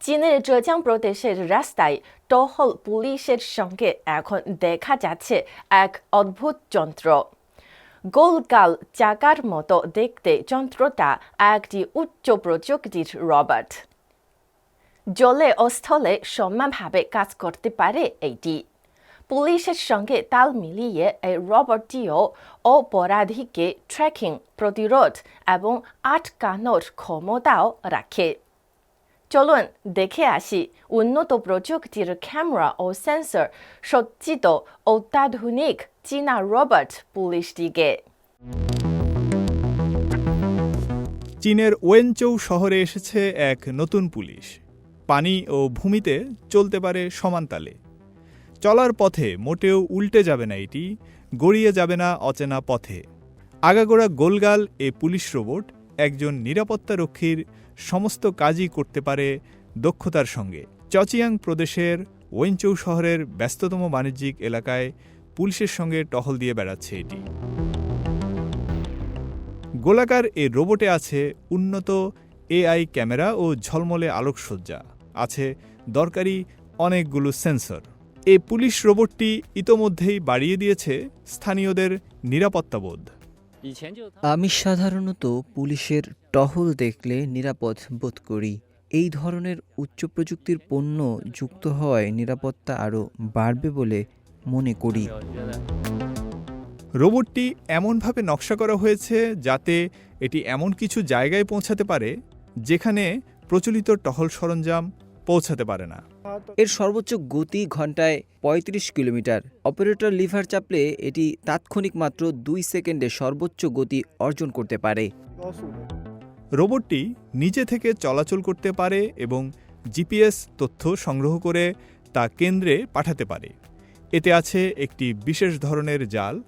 চীনের জেজিয়াং প্রদেশের রাস্তায় টহল পুলিশের সঙ্গে এখন দেখা যাচ্ছে এক অদ্ভুত যন্ত্র গোলগাল চাকার মতো দেখতে যন্ত্রটা একটি উচ্চ প্রযুক্তির রবার্ট জলে ও স্থলে সমানভাবে কাজ করতে পারে এইটি পুলিশের সঙ্গে তাল মিলিয়ে এই রবটটিও অপরাধীকে ট্র্যাকিং প্রতিরোধ এবং আটকানোর ক্ষমতাও রাখে চলুন দেখে আসি উন্নত প্রযুক্তির ক্যামেরা ও সেন্সর সজ্জিত অত্যাধুনিক চীনা রোবট পুলিশটিকে চীনের ওয়েনচৌ শহরে এসেছে এক নতুন পুলিশ। পানি ও ভূমিতে চলতে পারে সমানতালে চলার পথে মোটেও উল্টে যাবে না এটি, গড়িয়ে যাবে না অচেনা পথে। আগাগোড়া গোলগাল এ পুলিশ রোবট একজন নিরাপত্তারক্ষীর সমস্ত কাজই করতে পারে দক্ষতার সঙ্গে। চচিয়াং প্রদেশের ওয়েনচৌ শহরের ব্যস্ততম বাণিজ্যিক এলাকায় পুলিশের সঙ্গে টহল দিয়ে বেড়াচ্ছে এটি। গোলাকার এ রোবটে আছে উন্নত এআই ক্যামেরা ও ঝলমলে আলোকসজ্জা। আছে দরকারি অনেকগুলো সেন্সর। এই পুলিশ রোবটটি ইতোমধ্যেই বাড়িয়ে দিয়েছে স্থানীয়দের নিরাপত্তাবোধ। আমি সাধারণত পুলিশের টহল দেখলে নিরাপদ বোধ করি। এই ধরনের উচ্চ প্রযুক্তির পণ্য যুক্ত হওয়ায় নিরাপত্তা আরও বাড়বে বলে মনে করি। রোবটটি এমনভাবে নকশা করা হয়েছে যাতে এটি এমন কিছু জায়গায় পৌঁছাতে পারে যেখানে প্রচলিত টহল সরঞ্জাম পৌঁছাতে পারে না। এর সর্বোচ্চ গতি ঘন্টায় ৩৫ কিলোমিটার। অপারেটর লিভার চাপলে এটি তাৎক্ষণিক মাত্র দুই সেকেন্ডে সর্বোচ্চ গতি অর্জন করতে পারে। রোবটটি নিজে থেকে চলাচল করতে পারে এবং জিপিএস তথ্য সংগ্রহ করে তা কেন্দ্রে পাঠাতে পারে। এতে আছে একটি বিশেষ ধরনের জাল,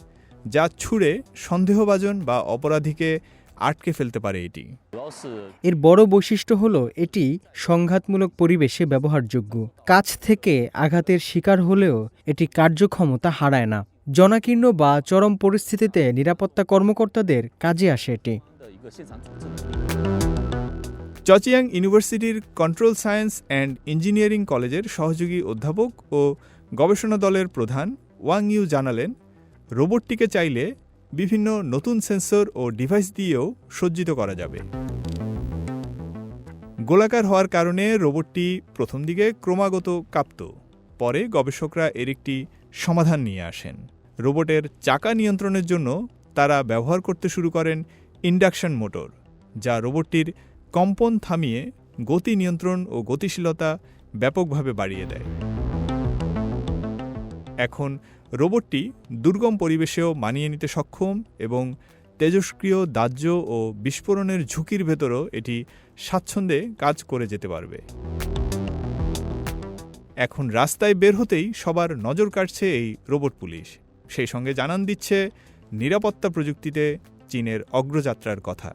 যা ছুঁড়ে সন্দেহভাজন বা অপরাধীকে আটকে ফেলতে পারে এটি। এর বড় বৈশিষ্ট্য হলো এটি সংঘাতমূলক পরিবেশে ব্যবহারযোগ্য। কাছ থেকে আঘাতের শিকার হলেও এটি কার্যক্ষমতা হারায় না। জনাকীর্ণ বা চরম পরিস্থিতিতে নিরাপত্তা কর্মকর্তাদের কাজে আসে এটি। চচিয়াং ইউনিভার্সিটির কন্ট্রোল সায়েন্স অ্যান্ড ইঞ্জিনিয়ারিং কলেজের সহযোগী অধ্যাপক ও গবেষণা দলের প্রধান ওয়াং ইউ জানালেন রোবটটিকে চাইলে বিভিন্ন নতুন সেন্সর ও ডিভাইস দিয়েও সজ্জিত করা যাবে। গোলাকার হওয়ার কারণে রোবটটি প্রথম দিকে ক্রমাগত কাঁপত, পরে গবেষকরা এর একটি সমাধান নিয়ে আসেন। রোবটের চাকা নিয়ন্ত্রণের জন্য তারা ব্যবহার করতে শুরু করেন ইন্ডাকশন মোটর, যা রোবটটির কম্পন থামিয়ে গতি নিয়ন্ত্রণ ও গতিশীলতা ব্যাপকভাবে বাড়িয়ে দেয়। এখন রোবটটি দুর্গম পরিবেশেও মানিয়ে নিতে সক্ষম এবং তেজস্ক্রিয় দাহ্য ও বিস্ফোরণের ঝুঁকির ভেতরও এটি স্বাচ্ছন্দ্যে কাজ করে যেতে পারবে। এখন রাস্তায় বের হতেই সবার নজর কাটছে এই রোবট পুলিশ। সেই সঙ্গে জানান দিচ্ছে নিরাপত্তা প্রযুক্তিতে চীনের অগ্রযাত্রার কথা।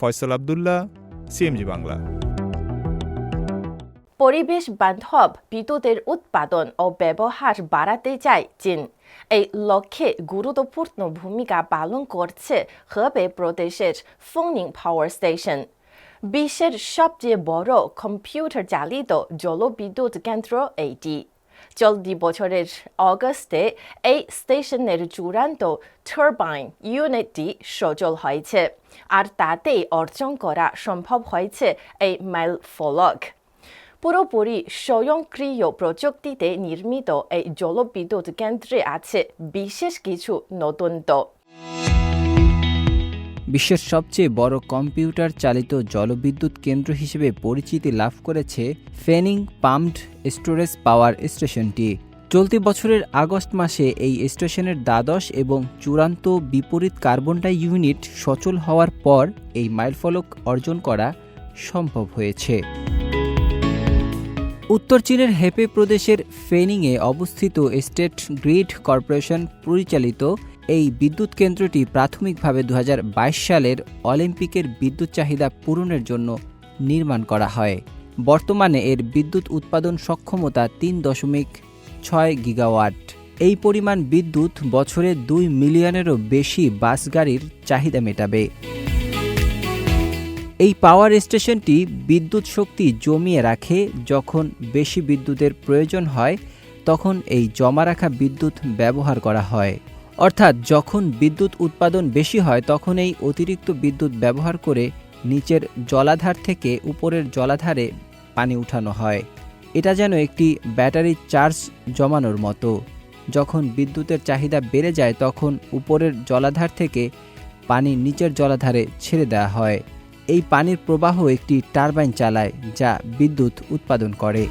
ফয়সল আবদুল্লাহ, সিএমজি বাংলা। পরিবেশ বান্ধব বিদ্যুতের উৎপাদন ও ব্যবহার বাড়াতে চায় চীন। এই লক্ষ্যে গুরুত্বপূর্ণ ভূমিকা পালন করছে হেবে প্রদেশের ফোনিং পাওয়ার স্টেশন। বিশ্বের সবচেয়ে বড় কম্পিউটার চালিত জলবিদ্যুৎ কেন্দ্র এইটি। চলতি বছরের অগস্টে এই স্টেশনের চূড়ান্ত টারবাইন ইউনিটটি সচল হয়েছে, আর তাতেই অর্জন করা সম্ভব হয়েছে এই মাইল ফলক পুরোপুরি স্বয়ংক্রিয় প্রযুক্তিতে নির্মিত এই জলবিদ্যুৎ কেন্দ্রে আছে বিশেষ কিছু নতুনত্ব বিশ্বের সবচেয়ে বড় কম্পিউটার চালিত জলবিদ্যুৎ কেন্দ্র হিসেবে পরিচিতি লাভ করেছে ফেনিং পাম্পড স্টোরেজ পাওয়ার স্টেশনটি। চলতি বছরের আগস্ট মাসে এই স্টেশনের দ্বাদশ এবং চূড়ান্ত বিপরীত কার্বন ডাই ইউনিট সচল হওয়ার পর এই মাইলফলক অর্জন করা সম্ভব হয়েছে। উত্তর চীনের হেপে প্রদেশের ফেনিংয়ে অবস্থিত স্টেট গ্রিড কর্পোরেশন পরিচালিত এই বিদ্যুৎ কেন্দ্রটি প্রাথমিকভাবে দু হাজার বাইশ সালের অলিম্পিকের বিদ্যুৎ চাহিদা পূরণের জন্য নির্মাণ করা হয়। বর্তমানে এর বিদ্যুৎ উৎপাদন সক্ষমতা তিন দশমিক ছয় গিগাওয়াট। এই পরিমাণ বিদ্যুৎ বছরে দুই মিলিয়নেরও বেশি বাস গাড়ির চাহিদা মেটাবে। এই পাওয়ার স্টেশনটি বিদ্যুৎ শক্তি জমিয়ে রাখে, যখন বেশি বিদ্যুতের প্রয়োজন হয়, তখন এই জমা রাখা বিদ্যুৎ ব্যবহার করা হয়। অর্থাৎ যখন বিদ্যুৎ উৎপাদন বেশি হয়, তখন এই অতিরিক্ত বিদ্যুৎ ব্যবহার করে নিচের জলাধার থেকে উপরের জলাধারে পানি উঠানো হয়। এটা যেন একটি ব্যাটারি চার্জ জমানোর মতো। যখন বিদ্যুতের চাহিদা বেড়ে যায়, তখন উপরের জলাধার থেকে পানি নিচের জলাধারে ছেড়ে দেওয়া হয়। এই পানির প্রবাহ একটি টারবাইন চালায়, যা বিদ্যুৎ উৎপাদন করে।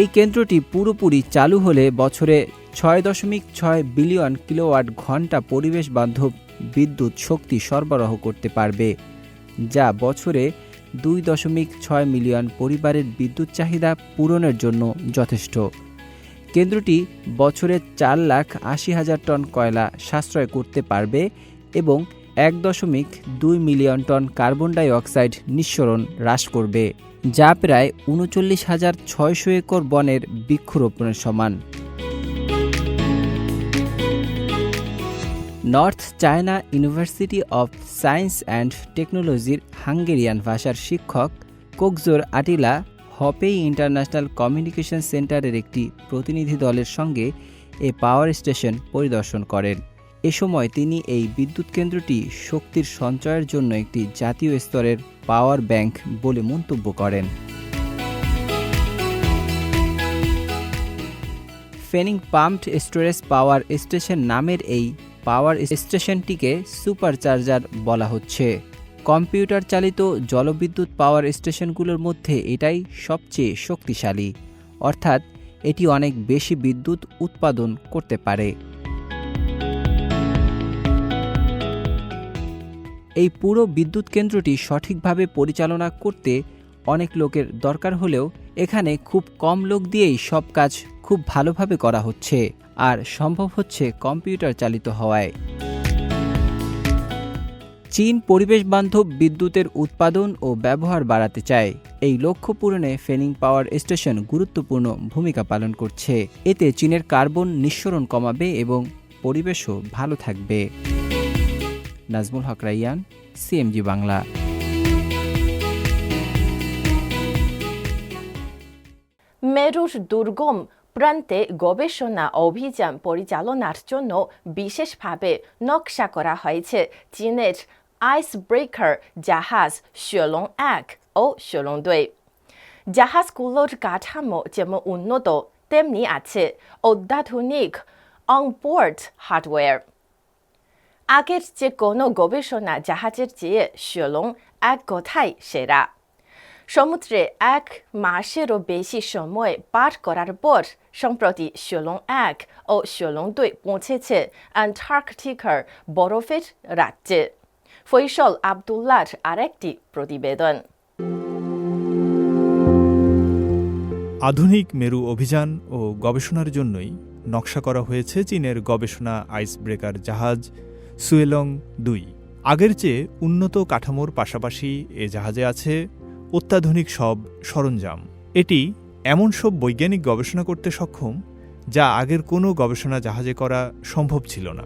এই কেন্দ্রটি পুরোপুরি চালু হলে বছরে ছয় দশমিক ছয় বিলিয়ন কিলোওয়াট ঘণ্টা পরিবেশ বান্ধব বিদ্যুৎ শক্তি সরবরাহ করতে পারবে, যা বছরে দুই দশমিক ছয় মিলিয়ন পরিবারের বিদ্যুৎ চাহিদা পূরণের জন্য যথেষ্ট। কেন্দ্রটি বছরে চার লাখ আশি হাজার টন কয়লা সাশ্রয় করতে পারবে এবং এক দশমিক দুই million ton carbon dioxide নিঃসরণ হ্রাস করবে, যা প্রায় উনচল্লিশ হাজার ছয়শো একর বনের বৃক্ষরোপণের সমান। North China University of Science and টেকনোলজির হাঙ্গেরিয়ান ভাষার শিক্ষক কোকজোর আটিলা হপেই ইন্টারন্যাশনাল কমিউনিকেশন সেন্টারের একটি প্রতিনিধি দলের সঙ্গে এ পাওয়ার স্টেশন পরিদর্শন করেন। এ সময় তিনি এই বিদ্যুৎ কেন্দ্রটি শক্তির সঞ্চয়ের জন্য একটি জাতীয় স্তরের পাওয়ার ব্যাংক বলে মন্তব্য করেন। ফেনিং পাম্পড স্টোরেজ পাওয়ার স্টেশন নামের এই পাওয়ার স্টেশনটিকে সুপারচার্জার বলা হচ্ছে। কম্পিউটার চালিত জলবিদ্যুৎ পাওয়ার স্টেশনগুলোর মধ্যে এটাই সবচেয়ে শক্তিশালী। অর্থাৎ এটি অনেক বেশি বিদ্যুৎ উৎপাদন করতে পারে। এই পুরো বিদ্যুৎ কেন্দ্রটি সঠিকভাবে পরিচালনা করতে অনেক লোকের দরকার হলেও এখানে খুব কম লোক দিয়েই সব কাজ খুব ভালোভাবে করা হচ্ছে আর সম্ভব হচ্ছে কম্পিউটার চালিত হওয়ায়। চীন পরিবেশ বান্ধব বিদ্যুতের উৎপাদন ও ব্যবহার বাড়াতে চায়। এই লক্ষ্য পূরণে ফেনিং পাওয়ার স্টেশন গুরুত্বপূর্ণ ভূমিকা পালন করছে। এতে চীনের কার্বন নিঃসরণ কমাবে এবং পরিবেশও ভালো থাকবে। নাজমুল হক রাইয়ান, সিএমজি বাংলা। মেরুর দুর্গম প্রান্তে গবেষণা অভিযান পরিচালনার জন্য বিশেষভাবে নকশা করা হয়েছে চীনের আইস ব্রেকার জাহাজ শলং এক ও শলং দুই। জাহাজগুলোর কাঠামো যেমন উন্নত, তেমনি আছে। অত্যাধুনিক অনবোর্ড হার্ডওয়্যার। আগের যে কোনো গবেষণা জাহাজের চেয়ে শলং এক কথাই সেরা। সমুদ্রে এক মাসেরও বেশি সময় পার করার পর সম্প্রতি শলং এক ও শলং দুই পৌঁছেছে অ্যান্টার্কটিকার বরফের রাজ্যে। ফৈসল আবদুল্লার আরেকটি প্রতিবেদন। আধুনিক মেরু অভিযান ও গবেষণার জন্যই নকশা করা হয়েছে চীনের গবেষণা আইস ব্রেকার জাহাজ সুয়েলং দুই। আগের চেয়ে উন্নত কাঠামোর পাশাপাশি এ জাহাজে আছে অত্যাধুনিক সব সরঞ্জাম। এটি এমন সব বৈজ্ঞানিক গবেষণা করতে সক্ষম যা আগের কোনো গবেষণা জাহাজে করা সম্ভব ছিল না।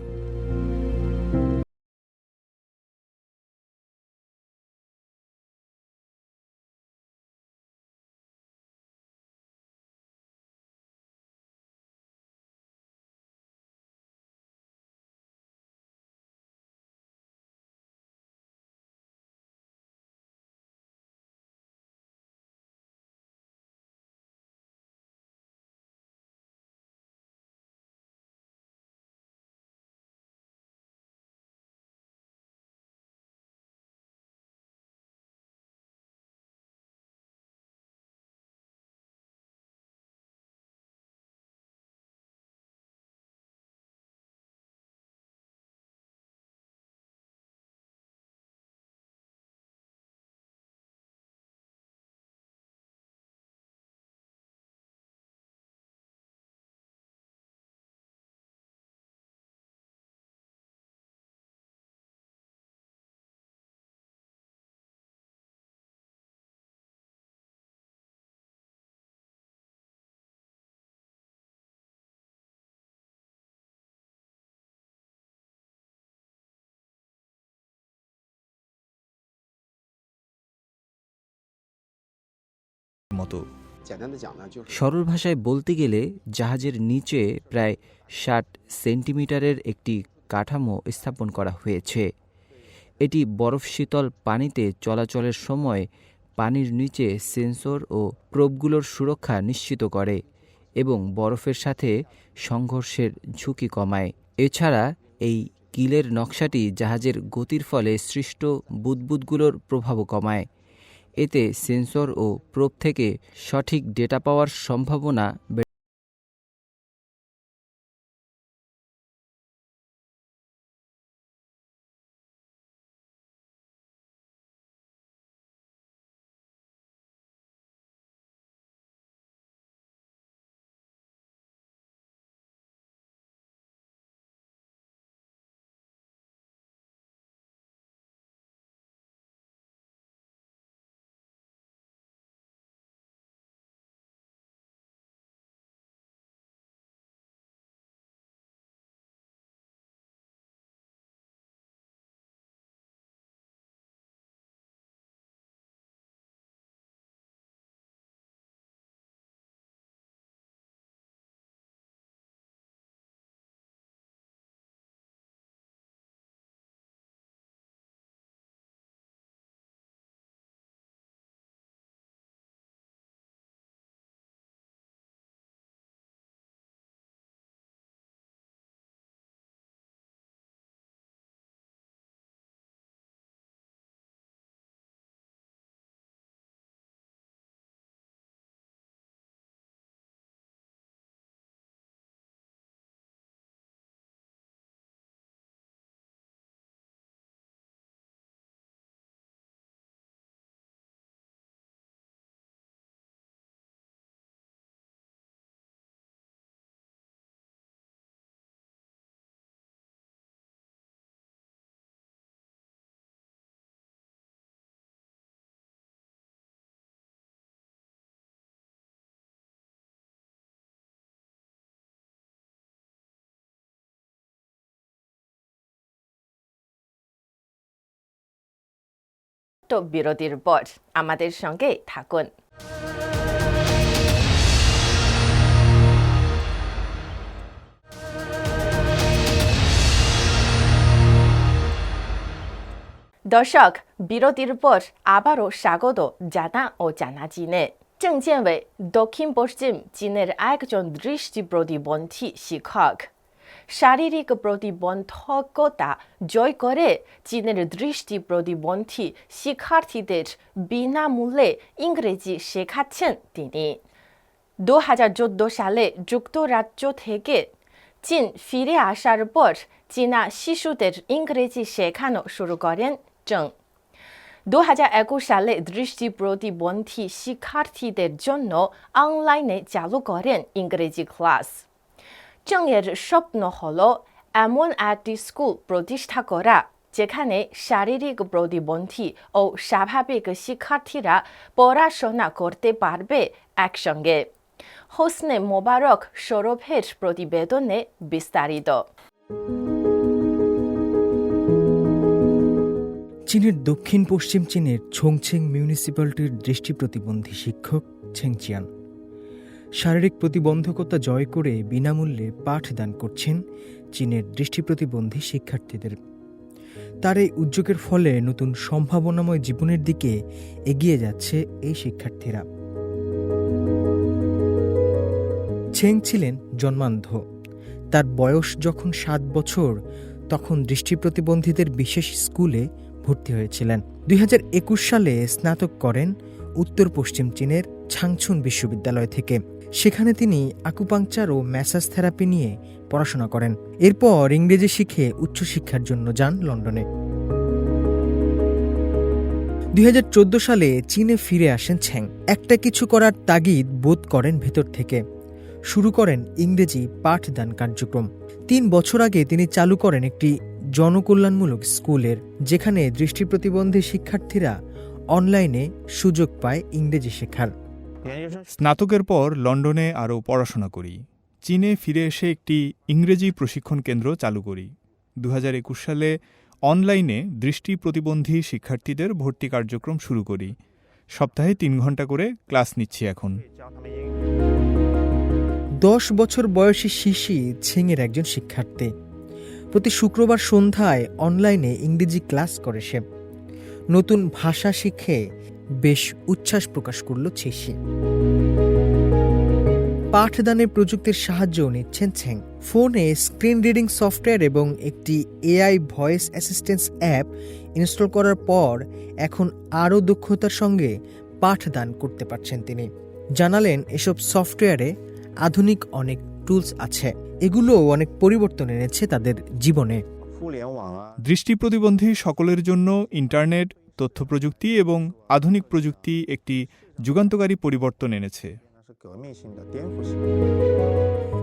মতো। সরল ভাষায় বলতে গেলে জাহাজের নিচে প্রায় ষাট সেন্টিমিটারের একটি কাঠামো স্থাপন করা হয়েছে। এটি বরফ শীতল পানিতে চলাচলের সময় পানির নিচে সেন্সর ও প্রোবগুলোর সুরক্ষা নিশ্চিত করে এবং বরফের সাথে সংঘর্ষের ঝুঁকি কমায়। এছাড়া এই কিলের নকশাটি জাহাজের গতির ফলে সৃষ্ট বুদবুদগুলোর প্রভাবও কমায়। এতে সেন্সর ও প্রোব থেকে সঠিক ডেটা পাওয়ার সম্ভাবনা তো বিরতির পর আমাদের সঙ্গে থাকুন। দর্শক, বিরতির পর আবারও স্বাগত জানা ও জানা চীনে। চেংজেনওয়ে দক্ষিণ পশ্চিম চীনের একজন দৃষ্টি প্রতিবন্ধী শিক্ষক। শারীরিক প্রতিবন্ধকতা জয় করে চীনের দৃষ্টি প্রতিবন্ধী শিক্ষার্থীদের বিনামূল্যে ইংরেজি শেখাচ্ছেন তিনি। দু হাজার চোদ্দ সালে যুক্তরাজ্য থেকে চীন ফিরে আসার পর চীনা শিশুদের ইংরেজি শেখানো শুরু করেন চং। দু হাজার একুশ সালে দৃষ্টি প্রতিবন্ধী শিক্ষার্থীদের জন্য অনলাইনে চালু করেন ইংরেজি ক্লাস। চংয়ের স্বপ্ন হল এমন একটি স্কুল প্রতিষ্ঠা করা, যেখানে শারীরিক প্রতিবন্ধী ও স্বাভাবিক শিক্ষার্থীরা পড়াশোনা করতে পারবে একসঙ্গে। হোসনে মোবারক সৌরভের প্রতিবেদনে বিস্তারিত। চীনের দক্ষিণ পশ্চিম চীনের ছংছেং মিউনিসিপ্যালিটির দৃষ্টি প্রতিবন্ধী শিক্ষক ছেংচিয়ান শারীরিক প্রতিবন্ধকতা জয় করে বিনামূল্যে পাঠদান করছেন চীনের দৃষ্টি প্রতিবন্ধী শিক্ষার্থীদের। তার এই উদ্যোগের ফলে নতুন সম্ভাবনাময় জীবনের দিকে এগিয়ে যাচ্ছে এই শিক্ষার্থীরা। ছেং ছিলেন জন্মান্ধ। তার বয়স যখন সাত বছর, তখন দৃষ্টি প্রতিবন্ধীদের বিশেষ স্কুলে ভর্তি হয়েছিলেন। দুই হাজার একুশ সালে স্নাতক করেন উত্তর পশ্চিম চীনের ছাংছুন বিশ্ববিদ্যালয় থেকে। সেখানে তিনি আকুপাংচার ও ম্যাসাজ থেরাপি নিয়ে পড়াশোনা করেন। এরপর ইংরেজি শিখে উচ্চশিক্ষার জন্য যান লন্ডনে। দুই হাজার চোদ্দ সালে চীনে ফিরে আসেন ছ্যাং একটা কিছু করার তাগিদ বোধ করেন ভেতর থেকে। শুরু করেন ইংরেজি পাঠদান কার্যক্রম। তিন বছর আগে তিনি চালু করেন একটি জনকল্যাণমূলক স্কুলের, যেখানে দৃষ্টি প্রতিবন্ধী শিক্ষার্থীরা অনলাইনে সুযোগ পায় ইংরেজি শেখার। স্নাতকের পর লন্ডনে আরও পড়াশোনা করি। চীনে ফিরে এসে একটি ইংরেজি প্রশিক্ষণ কেন্দ্র চালু করি। দু হাজার একুশ সালে অনলাইনে দৃষ্টি প্রতিবন্ধী শিক্ষার্থীদের ভর্তি কার্যক্রম শুরু করি। সপ্তাহে তিন ঘণ্টা করে ক্লাস নিচ্ছি এখন। দশ বছর বয়সী শিশি ছিংয়ের একজন শিক্ষার্থী। প্রতি শুক্রবার সন্ধ্যায় অনলাইনে ইংরেজি ক্লাস করে সে। নতুন ভাষা শিখে বেশ উচ্ছ্বাস প্রকাশ করল ছেসি পাঠদানের প্রযুক্তির সাহায্যও নিচ্ছেন ছ্যাং ফোনে স্ক্রিন রিডিং সফটওয়্যার এবং একটি AI voice assistance app install করার পর এখন আরও দক্ষতার সঙ্গে পাঠদান করতে পারছেন তিনি। জানালেন, এসব সফটওয়্যারে আধুনিক অনেক টুলস আছে। এগুলোও অনেক পরিবর্তন এনেছে তাদের জীবনে। দৃষ্টি প্রতিবন্ধী সকলের জন্য ইন্টারনেট তথ্য প্রযুক্তি এবং আধুনিক প্রযুক্তি একটি যুগান্তকারী পরিবর্তন এনেছে।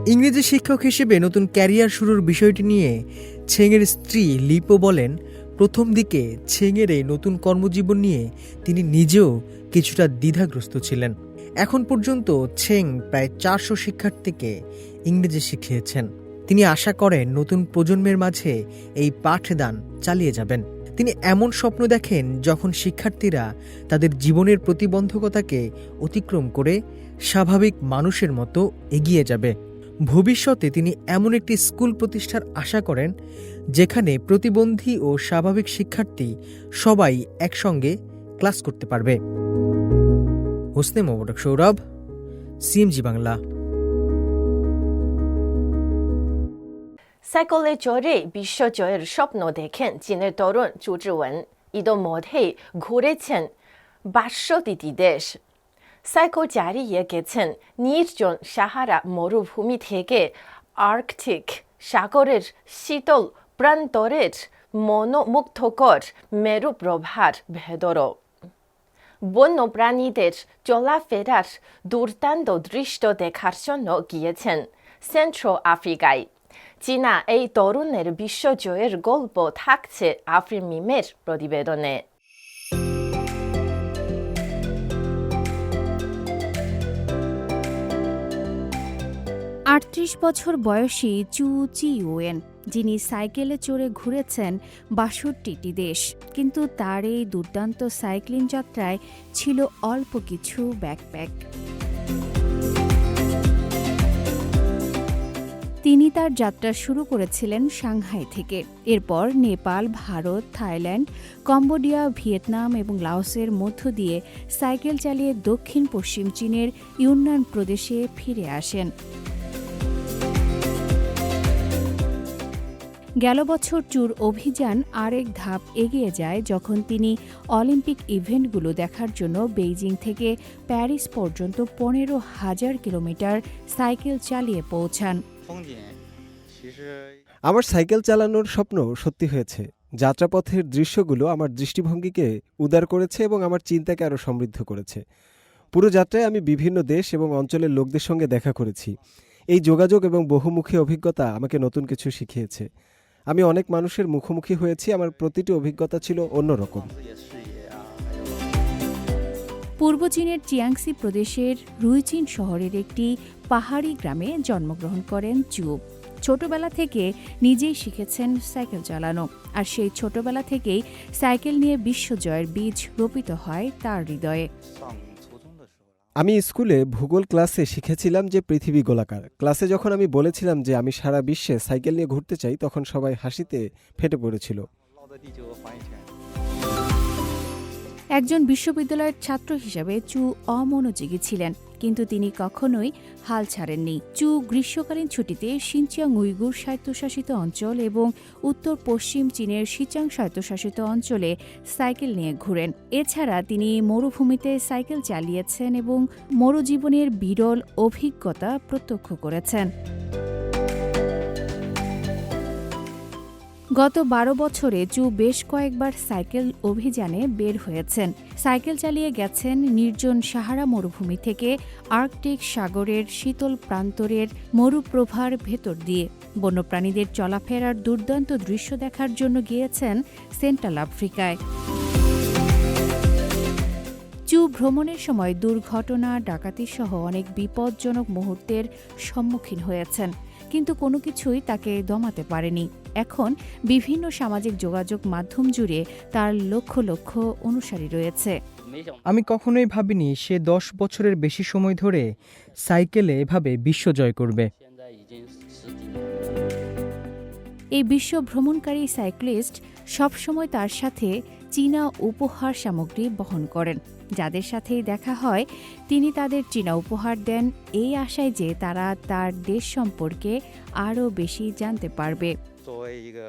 ইংরেজি শিক্ষক হিসেবে নতুন ক্যারিয়ার শুরুর বিষয়টি নিয়ে ছেঙের স্ত্রী লিপো বলেন, প্রথম দিকে ছেঙের এই নতুন কর্মজীবন নিয়ে তিনি নিজেও কিছুটা দ্বিধাগ্রস্ত ছিলেন। এখন পর্যন্ত ছেং প্রায় চারশো শিক্ষার্থীকে ইংরেজি শিখিয়েছেন। তিনি আশা করেন নতুন প্রজন্মের মাঝে এই পাঠদান চালিয়ে যাবেন। তিনি এমন স্বপ্ন দেখেন যখন শিক্ষার্থীরা তাদের জীবনের প্রতিবন্ধকতাকে অতিক্রম করে স্বাভাবিক মানুষের মতো এগিয়ে যাবে। ভবিষ্যতে তিনি এমন একটি স্কুল প্রতিষ্ঠার আশা করেন, যেখানে প্রতিবন্ধী ও স্বাভাবিক শিক্ষার্থী সবাই একসঙ্গে ক্লাস করতে পারবে। হোসনে মোবারক সৌরভ, সিএমজি বাংলা। সাইকেলে চড়ে বিশ্বজয়ের স্বপ্ন দেখেন চীনের তরুণ চুচিওয়েন ইতোমধ্যেই ঘুরেছেন বাষট্টিটি দেশ সাইকেল চালিয়ে গেছেন নির্জন সাহারা মরুভূমি থেকে আর্কটিক সাগরের শীতল প্রান্তরের মনোমুগ্ধকর মেরুপ্রভার ভেতরও বন্যপ্রাণীদের চলাফেরার দুর্দান্ত দৃশ্য দেখার জন্য গিয়েছেন সেন্ট্রাল আফ্রিকায় চীনা এই তরুণের বিশ্বজয়ের গল্প থাকছে আফ্রিমিমের প্রতিবেদনে। আটত্রিশ বছর বয়সী চু চিওয়েন যিনি সাইকেলে চড়ে ঘুরেছেন বাষট্টিটি দেশ, কিন্তু তার এই দুর্দান্ত সাইক্লিং যাত্রায় ছিল অল্প কিছু ব্যাকপ্যাক। তিনি তার যাত্রা শুরু করেছিলেন সাংহাই থেকে। এরপর Nepal, Bharat, Thailand, Cambodia, Vietnam এবং লাওসের মধ্য দিয়ে সাইকেল চালিয়ে দক্ষিণ পশ্চিম চীনের ইউনান প্রদেশে ফিরে আসেন। গেল বছর চুর অভিযান আরেক ধাপ এগিয়ে যায় যখন তিনি অলিম্পিক ইভেন্টগুলো দেখার জন্য বেইজিং থেকে প্যারিস পর্যন্ত পনেরো হাজার কিলোমিটার সাইকেল চালিয়ে পৌঁছান। আমার সাইকেল চালানোর স্বপ্ন সত্যি হয়েছে। যাত্রাপথের দৃশ্যগুলো আমার দৃষ্টিভঙ্গিকে উদার করেছে এবং আমার চিন্তাকে আরও সমৃদ্ধ করেছে। পুরো যাত্রায় আমি বিভিন্ন দেশ এবং অঞ্চলের লোকদের সঙ্গে দেখা করেছি। এই যোগাযোগ এবং বহুমুখী অভিজ্ঞতা আমাকে নতুন কিছু শিখিয়েছে। আমি অনেক মানুষের মুখোমুখি হয়েছি আমার প্রতিটি অভিজ্ঞতা ছিল অন্যরকম। পূর্ব চীনের চিয়াংসি প্রদেশের রুইচিন শহরের একটি পাহাড়ি গ্রামে জন্মগ্রহণ করেন চুব ছোটবেলা থেকে নিজেই শিখেছেন সাইকেল চালানো, আর সেই ছোটবেলা থেকেই সাইকেল নিয়ে বিশ্বজয়ের বীজ রোপিত হয় তার হৃদয়ে। আমি স্কুলে ভূগোল ক্লাসে শিখেছিলাম যে পৃথিবী গোলাকার। ক্লাসে যখন আমি বলেছিলাম যে আমি সারা বিশ্বে সাইকেল নিয়ে ঘুরতে চাই, তখন সবাই হাসিতে ফেটে পড়েছিল। একজন বিশ্ববিদ্যালয়ের ছাত্র হিসাবে চু অমনোযোগী ছিলেন, কিন্তু তিনি কখনোই হাল ছাড়েননি। চু গ্রীষ্মকালীন ছুটিতে সিনচিয়াং উইগুর স্বায়ত্তশাসিত অঞ্চল এবং উত্তর পশ্চিম চীনের সিচাং স্বায়ত্তশাসিত অঞ্চলে সাইকেল নিয়ে ঘুরেন। এছাড়া তিনি মরুভূমিতে সাইকেল চালিয়েছেন এবং মরুজীবনের বিরল অভিজ্ঞতা প্রত্যক্ষ করেছেন। গত বারো বছরে চু বেশ কয়েকবার সাইকেল অভিযানে বের হয়েছেন। সাইকেল চালিয়ে গেছেন নির্জন সাহারা মরুভূমি থেকে আর্কটিক সাগরের শীতল প্রান্তরের মরুপ্রভার ভেতর দিয়ে। বন্যপ্রাণীদের চলাফেরার দুর্দান্ত দৃশ্য দেখার জন্য গিয়েছেন সেন্ট্রাল আফ্রিকায়। চু ভ্রমণের সময় দুর্ঘটনা, ডাকাতিসহ অনেক বিপজ্জনক মুহূর্তের সম্মুখীন হয়েছেন। কিন্তু কোনো কিছুই তাকে দমাতে পারেনি। এখন বিভিন্ন সামাজিক যোগাযোগ মাধ্যম জুড়ে তার লক্ষ লক্ষ অনুসারী রয়েছে। আমি কখনোই ভাবিনি সে দশ বছরের বেশি সময় ধরে সাইকেলে এভাবে বিশ্ব জয় করবে। এই বিশ্ব ভ্রমণকারী সাইক্লিস্ট সবসময় তার সাথে চীনা উপহার সামগ্রী বহন করেন যাদের সাথেই দেখা হয় তিনি তাদের চীনা উপহার দেন এই আশায় যে তারা তার দেশ সম্পর্কে আরও বেশি জানতে পারবে 作为一个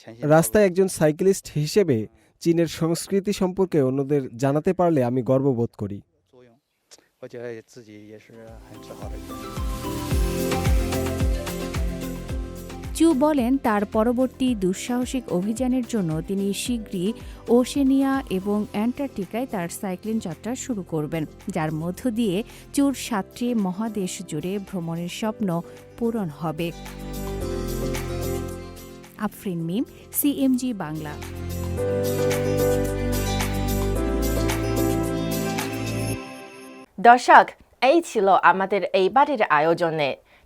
前线রাস্তায় একজন সাইক্লিস্ট হিসেবে চীনের সংস্কৃতি সম্পর্কে অন্যদের জানাতে পারলে আমি গর্ববোধ করি 作用，我觉得自己也是很自豪的一件事。 চু বলেন, তার পরবর্তী দুঃসাহসিক অভিযানের জন্য তিনি শীঘ্রই ওশেনিয়া এবং অ্যান্টার্কটিকায় তার সাইক্লিং যাত্রা শুরু করবেন, যার মধ্য দিয়ে চুর সাতটি মহাদেশ জুড়ে ভ্রমণের স্বপ্ন পূরণ হবে। আফরিন মিম, সিএমজি বাংলা। দর্শক, এই ছিল আমাদের এইবারের আয়োজনে।